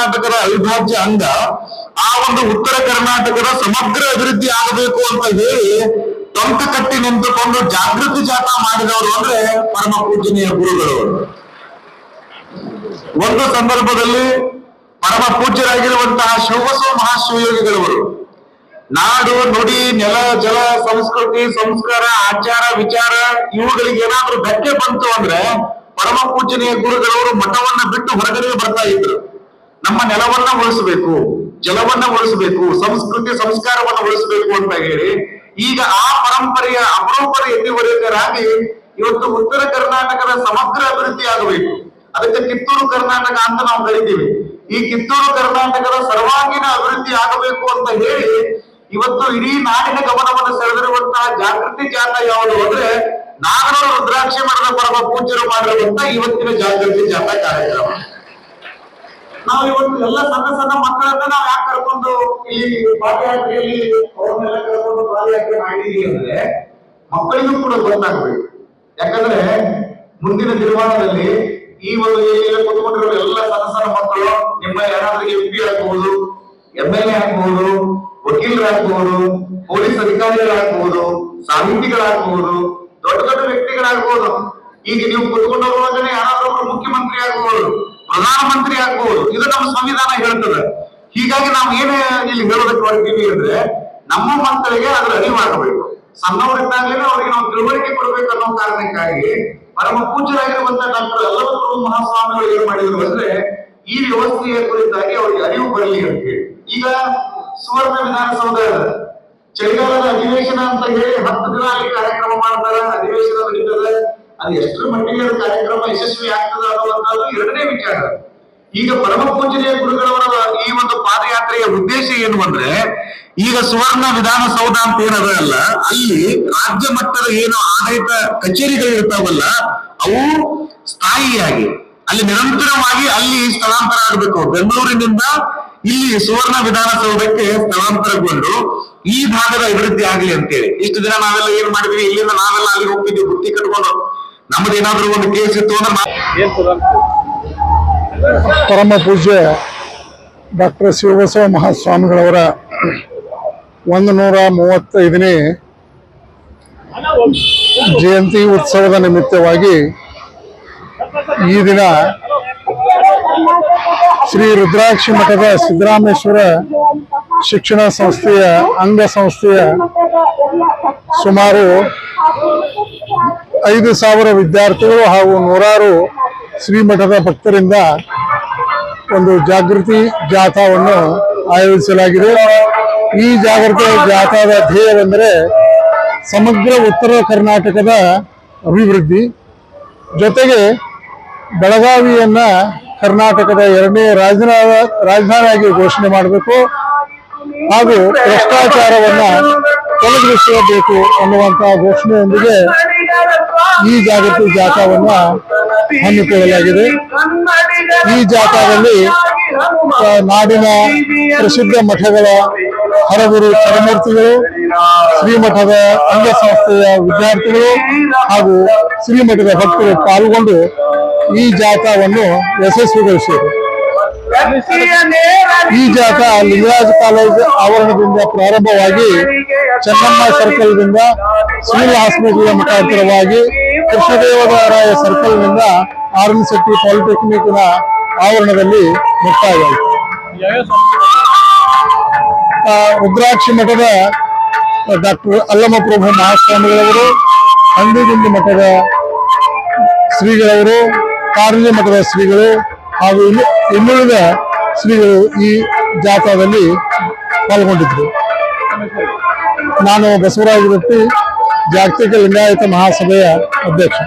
ಕರ್ನಾಟಕದ ಅವಿಭಾಜ್ಯ ಅಂಗ, ಆ ಒಂದು ಉತ್ತರ ಕರ್ನಾಟಕದ ಸಮಗ್ರ ಅಭಿವೃದ್ಧಿ ಆಗಬೇಕು ಅಂತ ಹೇಳಿ ಟೊಂಕ ಕಟ್ಟಿ ನಿಂತುಕೊಂಡು ಜಾಗೃತಿ ಜಾಥಾ ಮಾಡಿದವರು ಅಂದ್ರೆ ಪರಮ ಪೂಜನೀಯ ಗುರುಗಳು. ಒಂದು ಸಂದರ್ಭದಲ್ಲಿ ಪರಮ ಪೂಜ್ಯರಾಗಿರುವಂತಹ ಶಿವಬಸವ ಮಹಾಶಿವಯೋಗಿಗಳವರು, ನಾಡು, ನುಡಿ, ನೆಲ, ಜಲ, ಸಂಸ್ಕೃತಿ, ಸಂಸ್ಕಾರ, ಆಚಾರ, ವಿಚಾರ, ಇವುಗಳಿಗೆ ಏನಾದ್ರೂ ಧಕ್ಕೆ ಬಂತು ಅಂದ್ರೆ ಪರಮ ಪೂಜನೀಯ ಗುರುಗಳವರು ಮಠವನ್ನ ಬಿಟ್ಟು ಹೊರಗಡೆ ಬರ್ತಾ ಇದ್ರು. ನಮ್ಮ ನೆಲವನ್ನ ಉಳಿಸಬೇಕು, ಜಲವನ್ನ ಉಳಿಸಬೇಕು, ಸಂಸ್ಕೃತಿ ಸಂಸ್ಕಾರವನ್ನ ಉಳಿಸಬೇಕು ಅಂತ ಹೇಳಿ, ಈಗ ಆ ಪರಂಪರೆಯ ಅಪರೂಪದ ಎತ್ತಿವರಿಯರಾಗಿ ಇವತ್ತು ಉತ್ತರ ಕರ್ನಾಟಕದ ಸಮಗ್ರ ಅಭಿವೃದ್ಧಿ ಆಗಬೇಕು. ಅದಕ್ಕೆ ಕಿತ್ತೂರು ಕರ್ನಾಟಕ ಅಂತ ನಾವು ಕರಿತೀವಿ. ಈ ಕಿತ್ತೂರು ಕರ್ನಾಟಕದ ಸರ್ವಾಂಗೀಣ ಅಭಿವೃದ್ಧಿ ಆಗಬೇಕು ಅಂತ ಹೇಳಿ ಇವತ್ತು ಇಡೀ ನಾಡಿನ ಗಮನವನ್ನು ಸೆಳೆದಿರುವಂತಹ ಜಾಗೃತಿ ಜಾತ ಯಾವುದು ಅಂದ್ರೆ ನಾಗನೂರು ರುದ್ರಾಕ್ಷಿ ಮಠದ ಪರಮ ಪೂಜರು ಮಾಡಿರುವಂತಹ ಇವತ್ತಿನ ಜಾಗೃತಿ ಜಾಥಾ ಕಾರ್ಯಕ್ರಮ. ನಾವು ಇವತ್ತು ಎಲ್ಲ ಸಣ್ಣ ಸಣ್ಣ ಮಕ್ಕಳನ್ನ ನಾವು ಯಾಕೆ ಕರ್ಕೊಂಡು ಈ ಪಾದಯಾತ್ರೆಯಲ್ಲಿ ಅವ್ರನ್ನೆಲ್ಲ ಕರ್ಕೊಂಡು ಪಾದಯಾತ್ರೆ ಮಾಡಿದೀವಿ ಅಂದ್ರೆ ಮಕ್ಕಳಿಗೂ ಕೂಡ ಗೊತ್ತಾಗಬೇಕು. ಯಾಕಂದ್ರೆ ಮುಂದಿನ ನಿರ್ಮಾಣದಲ್ಲಿ ಈ ಒಂದು ಏರಿಯಲ್ಲಿ ಕುತ್ಕೊಂಡಿರೋ ಎಲ್ಲ ಸಣ್ಣ ಸಣ್ಣ ಮಕ್ಕಳು ನಿಮ್ಮ ಯಾರಾದ್ರೂ ಎಂ ಪಿ ಆಗ್ಬಹುದು ಎಂ ಎಲ್ ಎ ಆಗ್ಬಹುದು ವಕೀಲರಾಗ್ಬಹುದು ಪೊಲೀಸ್ ಅಧಿಕಾರಿಗಳಾಗ್ಬಹುದು ಸಾಹಿತಿಗಳಾಗ್ಬಹುದು ದೊಡ್ಡ ದೊಡ್ಡ ವ್ಯಕ್ತಿಗಳಾಗ್ಬಹುದು ಈಗ ನೀವು ಕುತ್ಕೊಂಡು ಹೋಗುವಾಗನೇ ಯಾರಾದ್ರೂ ಮುಖ್ಯಮಂತ್ರಿ ಆಗ್ಬಹುದು ಪ್ರಧಾನಮಂತ್ರಿ ಆಗ್ಬಹುದು ಇದು ನಮ್ಮ ಸಂವಿಧಾನ ಹೇಳ್ತದೆ. ಹೀಗಾಗಿ ನಾವು ಏನು ಇಲ್ಲಿ ಹೇಳೋದಕ್ಕೆ ಹೊರಟಿವಿ ಅಂದ್ರೆ, ನಮ್ಮ ಮಕ್ಕಳಿಗೆ ಅದ್ರ ಅರಿವಾಗಬೇಕು. ಸಣ್ಣವರಿದ್ದಾಗಲೇ ಅವರಿಗೆ ನಾವು ತಿಳುವಳಿಕೆ ಕೊಡಬೇಕು ಅನ್ನೋ ಕಾರಣಕ್ಕಾಗಿ ಪರಮ ಪೂಜ್ಯರಾಗಿರುವಂತಹ ಡಾಕ್ಟರ್ ಅಲ್ಲವಪ್ರಭು ಮಹಾಸ್ವಾಮಿಗಳು ಏನ್ ಮಾಡಿದ್ರು ಅಂದ್ರೆ, ಈ ವ್ಯವಸ್ಥೆಯ ಕುರಿತಾಗಿ ಅವರಿಗೆ ಅರಿವು ಬರಲಿ ಅಂತ ಹೇಳಿ. ಈಗ ಸುವರ್ಣ ವಿಧಾನಸೌಧ ಚಳಿಗಾಲದ ಅಧಿವೇಶನ ಅಂತ ಹೇಳಿ ಹತ್ತು ದಿನ ಅಲ್ಲಿ ಕಾರ್ಯಕ್ರಮ ಮಾಡ್ತಾರೆ. ಅಧಿವೇಶನ ನಡೀತದೆ ಅದು ಎಷ್ಟರ ಮಟ್ಟಿಗೆ ಕಾರ್ಯಕ್ರಮ ಯಶಸ್ವಿ ಆಗ್ತದೆ ಅನ್ನುವಂಥದ್ದು ಎರಡನೇ ವಿಚಾರ. ಈಗ ಪರಮ ಪೂಜನೀಯ ಗುರುಗಳವರ ಈ ಒಂದು ಪಾದಯಾತ್ರೆಯ ಉದ್ದೇಶ ಏನು ಅಂದ್ರೆ, ಈಗ ಸುವರ್ಣ ವಿಧಾನಸೌಧ ಅಂತ ಏನದ ಅಲ್ಲ, ಅಲ್ಲಿ ರಾಜ್ಯ ಮಟ್ಟದ ಏನು ಆಡಳಿತ ಕಚೇರಿಗಳು ಇರ್ತಾವಲ್ಲ, ಅವು ಸ್ಥಾಯಿಯಾಗಿ, ಅಲ್ಲಿ ನಿರಂತರವಾಗಿ ಅಲ್ಲಿ ಸ್ಥಳಾಂತರ ಆಗಬೇಕು. ಬೆಂಗಳೂರಿನಿಂದ ಇಲ್ಲಿ ಸುವರ್ಣ ವಿಧಾನಸೌಧಕ್ಕೆ ಸ್ಥಳಾಂತರಗೊಂಡು ಈ ಭಾಗದ ಅಭಿವೃದ್ಧಿ ಆಗ್ಲಿ ಅಂತೇಳಿ. ಇಷ್ಟು ದಿನ ನಾವೆಲ್ಲ ಏನ್ ಮಾಡಿದ್ವಿ? ಇಲ್ಲಿಂದ ನಾವೆಲ್ಲ ಅಲ್ಲಿ ಹೋಗ್ತಿದ್ವಿ. ಬುತ್ತಿ ಕಟ್ಕೊಂಡು ನಮ್ದು ಏನಾದ್ರೂ ಒಂದು ಕೇಸ್ ಇತ್ತು ಅಂದ್ರೆ ಪರಮ ಪೂಜ್ಯ ಡಾಕ್ಟರ್ ಶಿವಬಸವ ಮಹಾಸ್ವಾಮಿಗಳವರ ಒಂದು ನೂರ ಮೂವತ್ತೈದನೇ ಜಯಂತಿ ಉತ್ಸವದ ನಿಮಿತ್ತವಾಗಿ ಈ ದಿನ ಶ್ರೀ ರುದ್ರಾಕ್ಷಿ ಮಠದ ಸಿದ್ದರಾಮೇಶ್ವರ ಶಿಕ್ಷಣ ಸಂಸ್ಥೆಯ ಅಂಗ ಸಂಸ್ಥೆಯ ಸುಮಾರು ಐದು ಸಾವಿರ ವಿದ್ಯಾರ್ಥಿಗಳು ಹಾಗೂ ನೂರಾರು ಶ್ರೀಮಠದ ಭಕ್ತರಿಂದ ಒಂದು ಜಾಗೃತಿ ಜಾಥಾವನ್ನು ಆಯೋಜಿಸಲಾಗಿದೆ. ಈ ಜಾಗೃತಿ ಜಾಥಾದ ಧ್ಯೇಯವೆಂದರೆ ಸಮಗ್ರ ಉತ್ತರ ಕರ್ನಾಟಕದ ಅಭಿವೃದ್ಧಿ. ಜೊತೆಗೆ ಬೆಳಗಾವಿಯನ್ನು ಕರ್ನಾಟಕದ ಎರಡನೇ ರಾಜಧಾನ ರಾಜಧಾನಿಯಾಗಿ ಘೋಷಣೆ ಮಾಡಬೇಕು. ಹಾಗೂ ಭ್ರಷ್ಟಾಚಾರವನ್ನು ತೊಲಗಿಸಬೇಕು ಅನ್ನುವಂತಹ ಘೋಷಣೆಯೊಂದಿಗೆ ಈ ಜಾಗೃತಿ ಜಾಥಾವನ್ನ ಹಮ್ಮಿಕೊಳ್ಳಲಾಗಿದೆ. ಈ ಜಾಥಾದಲ್ಲಿ ನಾಡಿನ ಪ್ರಸಿದ್ಧ ಮಠಗಳ ಹರಗುರು ಚರಮೂರ್ತಿಗಳು, ಶ್ರೀಮಠದ ಅಂಗಸಂಸ್ಥೆಯ ವಿದ್ಯಾರ್ಥಿಗಳು ಹಾಗೂ ಶ್ರೀಮಠದ ಭಕ್ತರು ಪಾಲ್ಗೊಂಡು ಈ ಜಾಥಾವನ್ನು ಯಶಸ್ವಿಗೊಳಿಸಿದರು. ಈ ಜಾಥಾ ಲಿಂಗರಾಜ ಕಾಲೇಜ್ ಆವರಣದಿಂದ ಪ್ರಾರಂಭವಾಗಿ ಚೆನ್ನಮ್ಮ ಸರ್ಕಲ್ದಿಂದ ಸಿವಿಲ್ ಹಾಸ್ಪಿಟಲ್ ಮುಖಾಂತರವಾಗಿ ಕೃಷ್ಣದೇವರಾಯ ಶೆಟ್ಟಿ ಪಾಲಿಟೆಕ್ನಿಕ್ನ ಆವರಣದಲ್ಲಿ ಮುಕ್ತಾಯವಾಯಿತು. ರುದ್ರಾಕ್ಷಿ ಮಠದ ಡಾಕ್ಟರ್ ಅಲ್ಲಮಪ್ರಭು ಮಹಾಸ್ವಾಮಿಗಳವರು ಹಂದಿಗುಂದಿ ಮಠದ ಶ್ರೀಗಳವರು, ಕಾರಂಜಿ ಮಠದ ಶ್ರೀಗಳು ಹಾಗೂ ಇನ್ನು ಇನ್ನುಳಿದ ಶ್ರೀಗಳು ಈ ಜಾಥಾದಲ್ಲಿ ಪಾಲ್ಗೊಂಡಿದ್ರು ನಾನು ಬಸವರಾಜ ರೊಟ್ಟಿ ಜಾಗತಿಕ ಲಿಂಗಾಯತ ಮಹಾಸಭೆಯ ಅಧ್ಯಕ್ಷ.